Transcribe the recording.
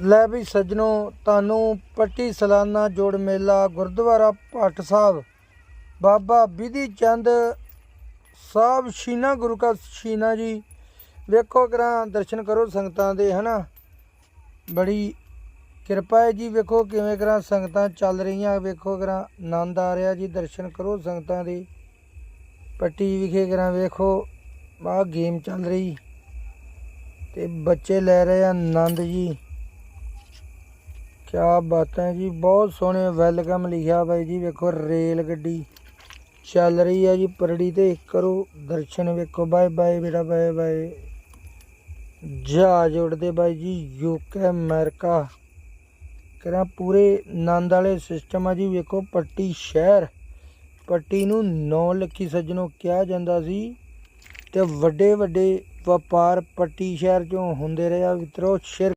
ਲੈ ਵੀ ਸੱਜਣੋ, ਤੁਹਾਨੂੰ ਪੱਟੀ ਸਾਲਾਨਾ ਜੋੜ ਮੇਲਾ ਗੁਰਦੁਆਰਾ ਭੱਟ ਸਾਹਿਬ। ਬਾਬਾ ਬਿਧੀ ਚੰਦ ਸਾਹਿਬ ਸ਼ੀਨਾ, ਗੁਰੂ ਕਾ ਸ਼ੀਨਾ ਜੀ, ਵੇਖੋ ਕਰਾਂ ਦਰਸ਼ਨ ਕਰੋ ਸੰਗਤਾਂ ਦੇ, ਹਨਾ? ਬੜੀ ਕਿਰਪਾ ਹੈ ਜੀ, ਵੇਖੋ ਕਿਵੇਂ ਕਰਾਂ ਸੰਗਤਾਂ ਚੱਲ ਰਹੀਆਂ, ਵੇਖੋ ਕਰਾਂ ਆਨੰਦ ਆ ਰਿਹਾ ਜੀ, ਦਰਸ਼ਨ ਕਰੋ ਸੰਗਤਾਂ ਦੇ। ਪੱਟੀ ਵਿਖੇ ਕਰਾਂ ਵੇਖੋ, ਆਹ ਗੇਮ ਚੱਲ ਰਹੀ। ਤੇ ਬੱਚੇ ਲੈ ਰਹੇ ਆ ਆਨੰਦ ਜੀ। ਕਿਆ ਬਾਤਾਂ ਜੀ, ਬਹੁਤ ਸੋਹਣੇ ਵੈਲਕਮ ਲਿਖਿਆ ਬਾਈ ਜੀ, ਵੇਖੋ ਰੇਲ ਗੱਡੀ ਚੱਲ ਰਹੀ ਹੈ ਜੀ, ਪਰੜੀ ਤੇ ਕਰੋ ਦਰਸ਼ਨ, ਵੇਖੋ, ਬਾਏ ਬਾਏ ਬੇਟਾ, ਬਾਏ ਬਾਏ। ਜਹਾਜ਼ ਉੜਦੇ ਬਾਈ ਜੀ ਯੂਕੇ ਅਮਰੀਕਾ। ਕਰਾਂ ਪੂਰੇ ਆਨੰਦ ਵਾਲੇ ਸਿਸਟਮ ਆ ਜੀ, ਵੇਖੋ ਪੱਟੀ ਸ਼ਹਿਰ। ਪੱਟੀ ਨੂੰ ਨੌ ਲੱਖੀ ਸੱਜਣੋਂ ਕਿਹਾ ਜਾਂਦਾ ਸੀ ਤੇ ਵੱਡੇ ਵੱਡੇ ਵਪਾਰ ਪੱਟੀ ਸ਼ਹਿਰ ਚੋਂ ਹੁੰਦੇ ਰਹੇ ਆ, ਮਿੱਤਰੋ, ਸ਼ਿਰ